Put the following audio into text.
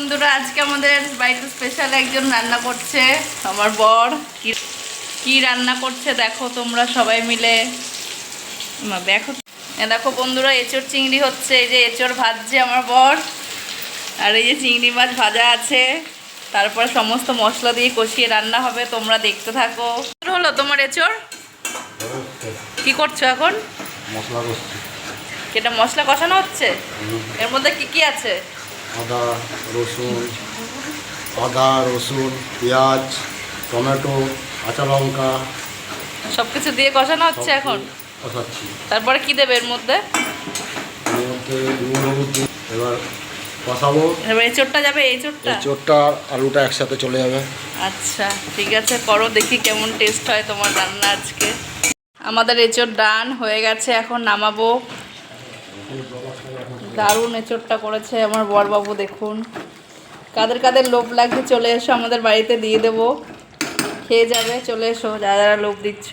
বন্ধুরা আজকে আমাদের বাড়িতে স্পেশাল একজন রান্না করছে আমার বর। কি রান্না করছে দেখো তোমরা সবাই মিলে। দেখো। দেখো বন্ধুরা এঁচড় চিংড়ি হচ্ছে এই যে এঁচড় ভাজছে আমার বর আর এই যে চিংড়ি মাছ ভাজা আছে। তারপর সমস্ত মশলা দিয়ে কষিয়ে রান্না হবে তোমরা দেখতে থাকো। হলো তোমার এঁচড়? কি করছ এখন? মশলা এটা মশলা কষানো হচ্ছে? এর মধ্যে কি কি আছে? আদা রসুন আদা রসুন পেঁয়াজ টমেটো কাঁচা লঙ্কা। সব কিছু দিয়ে কষানো হচ্ছে এখন? কষাচ্ছি। তারপরে কি দেবে এর মধ্যে? এর মধ্যে নুন হলুদ এবার কষাবো। এবার এঁচড়টা যাবে এই চোরটা আলুটা একসাথে চলে যাবে। আচ্ছা ঠিক আছে করো দেখি কেমন টেস্ট হয় তোমার রান্না আজকে। আমাদের এঁচড় ডান হয়ে গেছে এখন নামাবো। দারুণ এচোরটা করেছে আমার বরবাবু, দেখুন। কাদের কাদের লোভ লাগছে, চলে এসো, আমাদের বাড়িতে দিয়ে দেবো। খেয়ে যাবে, চলে এসো যারা যারা লোভ দিচ্ছ।